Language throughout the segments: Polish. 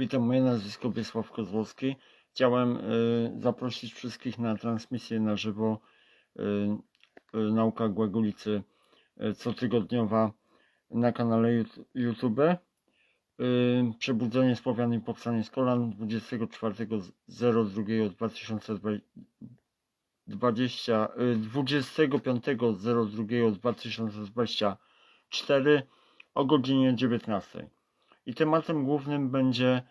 Witam, moje nazwisko Wiesław Kozłowski. Chciałem y, zaprosić wszystkich na transmisję na żywo y, y, Nauka Głagolicy y, cotygodniowa na kanale YouTube. Przebudzenie Słowian i Powstanie z Kolan 24.02.2020 20, y, 25.02.2024 o godzinie 19. I tematem głównym będzie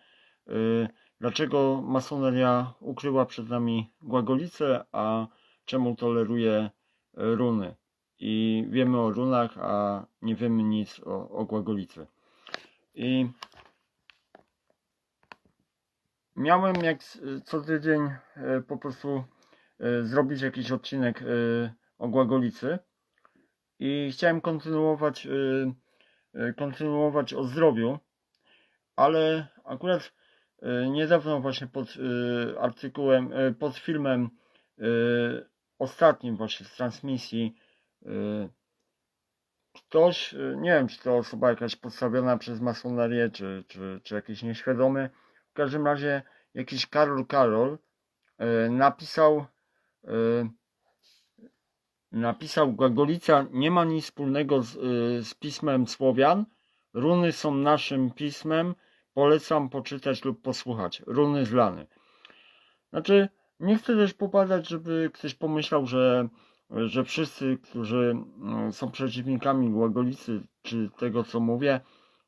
y, dlaczego masoneria ukryła przed nami Głagolicę, a czemu toleruje y, runy. I wiemy o runach, a nie wiemy nic o, o Głagolicy. I miałem jak co tydzień y, po prostu zrobić jakiś odcinek o Głagolicy i chciałem kontynuować kontynuować o zdrowiu, ale akurat y, niedawno właśnie pod y, artykułem, y, pod filmem ostatnim właśnie z transmisji ktoś, nie wiem czy to osoba jakaś podstawiona przez masonerię, czy, czy, czy jakiś nieświadomy, w każdym razie jakiś Karol Karol napisał napisał Głagolica nie ma nic wspólnego z, z pismem Słowian. Runy są naszym pismem. Polecam poczytać lub posłuchać. Runy z Lany. Znaczy, nie chcę też popadać, żeby ktoś pomyślał, że, że wszyscy, którzy mm, są przeciwnikami Głagolicy, czy tego, co mówię,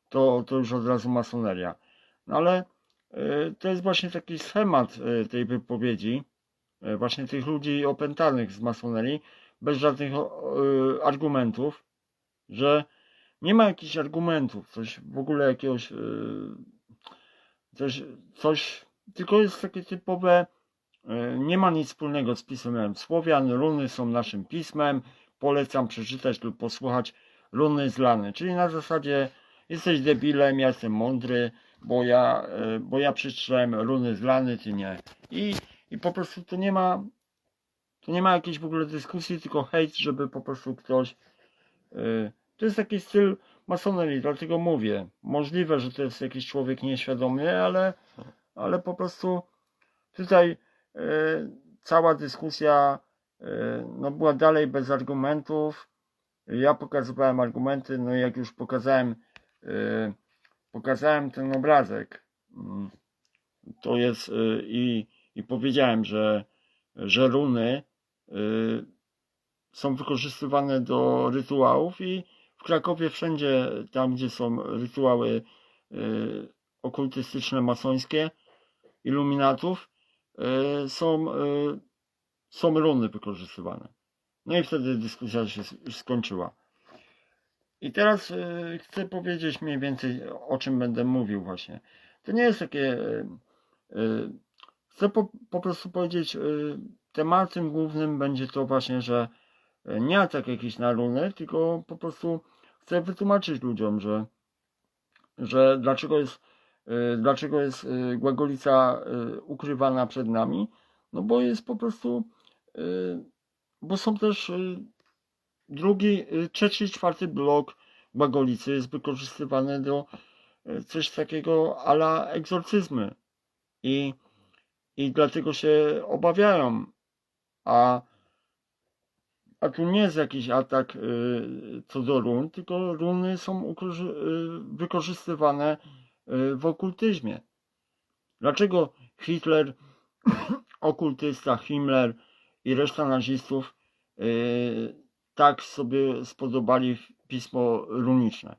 to, to już od razu masoneria. No ale y, to jest właśnie taki schemat y, tej wypowiedzi, y, właśnie tych ludzi opętanych z masonerii, bez żadnych y, argumentów, że nie ma jakichś argumentów, coś w ogóle jakiegoś, y, coś, coś, tylko jest takie typowe, y, nie ma nic wspólnego z pismem Słowian, runy są naszym pismem, polecam przeczytać lub posłuchać runy z Lany, czyli na zasadzie jesteś debilem, ja jestem mądry, bo ja, y, bo ja przeczytałem runy z Lany, ty nie. I, i po prostu to nie ma, to nie ma jakiejś w ogóle dyskusji, tylko hejt, żeby po prostu ktoś. Yy, to jest taki styl masonerii, dlatego mówię. Możliwe, że to jest jakiś człowiek nieświadomy, ale, ale po prostu tutaj yy, cała dyskusja yy, no była dalej bez argumentów. Ja pokazywałem argumenty, no i jak już pokazałem, yy, pokazałem ten obrazek, mm, to jest i, i powiedziałem, że, że runy y, są wykorzystywane do rytuałów i w Krakowie wszędzie tam, gdzie są rytuały y, okultystyczne, masońskie, iluminatów, y, są, y, są runy wykorzystywane. No i wtedy dyskusja się skończyła. I teraz chcę powiedzieć mniej więcej o czym będę mówił właśnie. To nie jest takie... Chcę po, po prostu powiedzieć, tematem głównym będzie to właśnie, że nie atak jakiś na runy, tylko po prostu chcę wytłumaczyć ludziom, że, że dlaczego jest, y, dlaczego jest y, Głagolica y, ukrywana przed nami, no bo jest po prostu, bo są też drugi, trzeci, czwarty blok Głagolicy jest wykorzystywany do coś takiego ala egzorcyzmy. I, i dlatego się obawiają, a a tu nie jest jakiś atak y, co do run, tylko runy są y, wykorzystywane y, w okultyzmie. Dlaczego Hitler, okultysta, Himmler i reszta nazistów tak sobie spodobali pismo runiczne,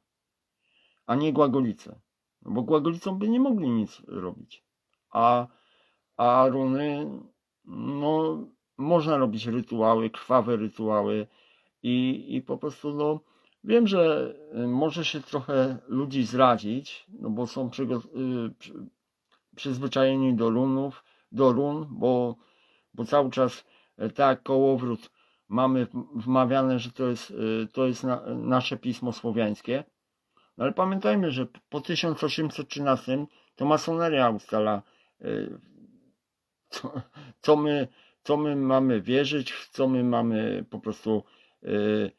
a nie Głagolice? No bo Głagolicą by nie mogli nic robić. A, a runy, no można robić rytuały, krwawe rytuały i, i po prostu no wiem, że y, może się trochę ludzi zrazić, no bo są y, przy, przyzwyczajeni do runów, do run, bo, bo cały czas e, tak kołowrót mamy wmawiane, że to jest, y, to jest na, nasze pismo słowiańskie. No ale pamiętajmy, że po 1813 to masoneria ustala co, co my co my mamy wierzyć, w co my mamy po prostu y,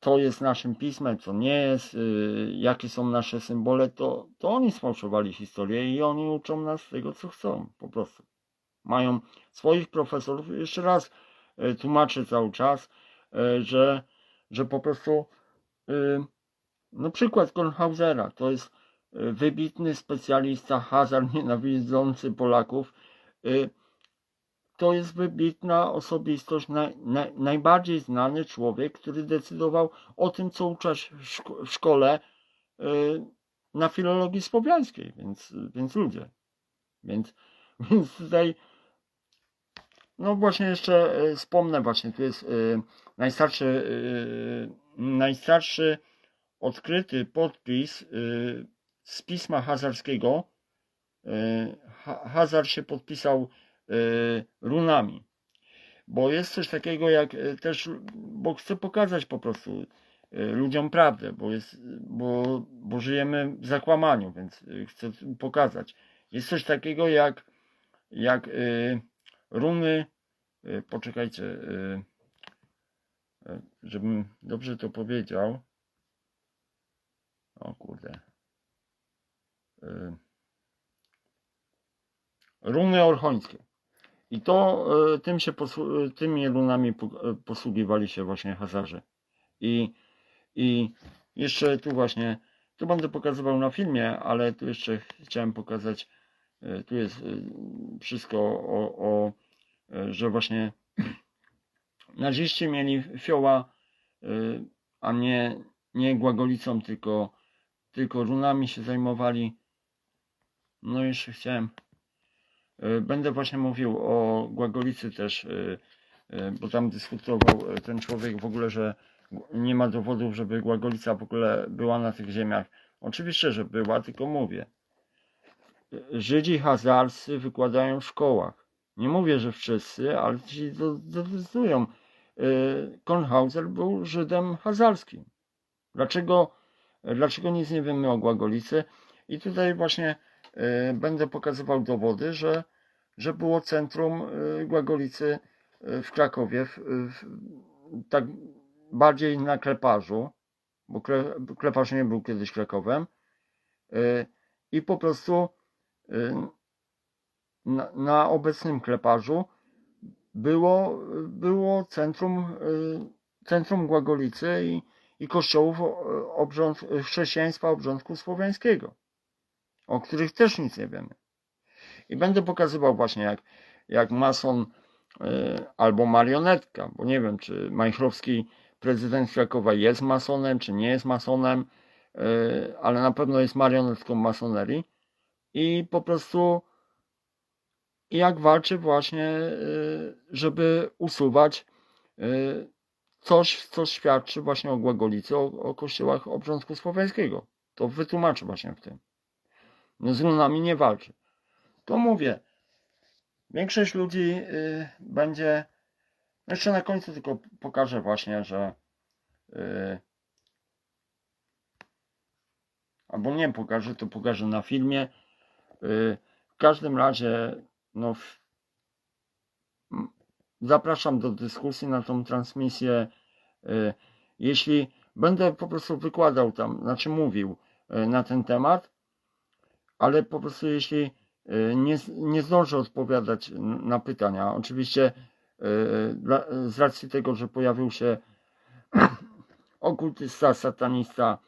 co jest naszym pismem, co nie jest, y, jakie są nasze symbole, to, to oni sfałszowali historię i oni uczą nas tego, co chcą, po prostu. Mają swoich profesorów, jeszcze raz y, tłumaczę cały czas, że, że po prostu, no przykład Kornhausera, to jest wybitny specjalista, hazard nienawidzący Polaków, to jest wybitna osobistość, naj, naj, najbardziej znany człowiek, który decydował o tym, co uczać w, szko- w szkole y, na filologii słowiańskiej, więc, więc ludzie. Więc, więc tutaj, no właśnie jeszcze y, wspomnę właśnie, tu jest y, najstarszy, y, najstarszy odkryty podpis y, z pisma hazarskiego. Y, Ha- Hazar się podpisał runami. Bo jest coś takiego jak y, też, bo chcę pokazać po prostu y, ludziom prawdę, bo, jest, bo, bo żyjemy w zakłamaniu, więc y, chcę pokazać. Jest coś takiego jak, jak y, runy, y, poczekajcie, y, y, żebym dobrze to powiedział. O kurde. Y, runy orchońskie. I to e, tym się e, tymi runami e, posługiwali się właśnie Hazarze. I, I jeszcze tu właśnie, tu będę pokazywał na filmie, ale tu jeszcze chciałem pokazać, tu jest wszystko o, o że właśnie naziści mieli fioła, a nie, nie głagolicą, tylko, tylko runami się zajmowali. No jeszcze chciałem Będę właśnie mówił o Głagolicy też, e, e, bo tam dyskutował e, ten człowiek w ogóle, że nie ma dowodów, żeby Głagolica w ogóle była na tych ziemiach. Oczywiście, że była, tylko mówię. E, Żydzi hazarscy wykładają w szkołach. Nie mówię, że wszyscy, ale ci do- dowizują. E, Kornhauser był Żydem hazarskim. Dlaczego, dlaczego nic nie wiemy o Głagolicy? I tutaj właśnie e, będę pokazywał dowody, że, że było centrum e, Głagolicy e, w Krakowie, w, w, tak bardziej na Kleparzu, bo Kle, Kleparz nie był kiedyś Krakowem i po prostu na, na obecnym Kleparzu było, było centrum, centrum Głagolicy i, i kościołów obrząd, chrześcijaństwa obrządku słowiańskiego o których też nic nie wiemy. I będę pokazywał właśnie jak, jak mason y, albo marionetka, bo nie wiem, czy Majchrowski, prezydent Krakowa jest masonem, czy nie jest masonem, y, ale na pewno jest marionetką masonerii i po prostu jak walczy właśnie, y, żeby usuwać y, coś, co świadczy właśnie o Głagolicy, o, o kościołach obrządku słowiańskiego. To wytłumaczę właśnie w tym z runami nie walczy. To mówię, większość ludzi y, będzie, jeszcze na końcu tylko pokażę właśnie, że y, albo nie pokażę, to pokażę na filmie. Y, w każdym razie, no w, zapraszam do dyskusji na tą transmisję. Y, jeśli będę po prostu wykładał tam, znaczy mówił y, na ten temat, ale po prostu jeśli y, nie, nie zdążę odpowiadać na pytania, oczywiście dla, z racji tego, że pojawił się okultysta, satanista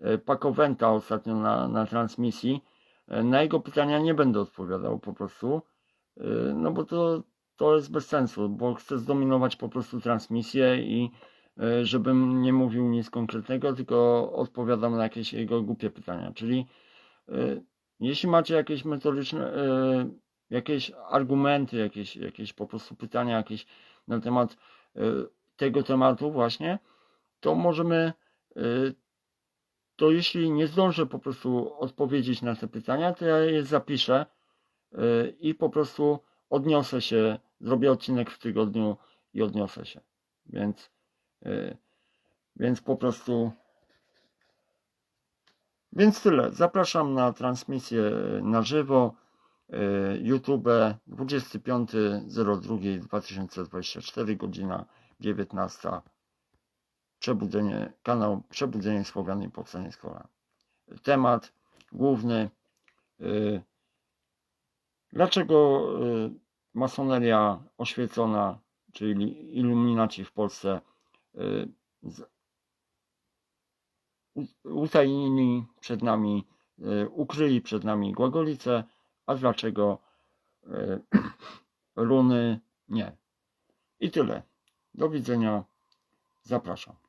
y, Pakowenta ostatnio na, na transmisji, na jego pytania nie będę odpowiadał po prostu, no bo to, to jest bez sensu, bo chcę zdominować po prostu transmisję i żebym nie mówił nic konkretnego, tylko odpowiadam na jakieś jego głupie pytania, czyli jeśli macie jakieś metodyczne, e, jakieś argumenty, jakieś, jakieś po prostu pytania jakieś na temat e, tego tematu właśnie, to możemy, e, to jeśli nie zdążę po prostu odpowiedzieć na te pytania, to ja je zapiszę i po prostu odniosę się, zrobię odcinek w tygodniu i odniosę się. Więc, więc po prostu więc tyle. Zapraszam na transmisję na żywo. y, YouTube 25.02.2024, godzina 19.30. Przebudzenie, kanał Przebudzenie Słowian i Powstanie z Kolan. Temat główny. y, Dlaczego y, masoneria oświecona, czyli iluminaci w Polsce, utajnili przed nami, y, ukryli przed nami Głagolicę, a dlaczego y, runy nie. I tyle. Do widzenia. Zapraszam.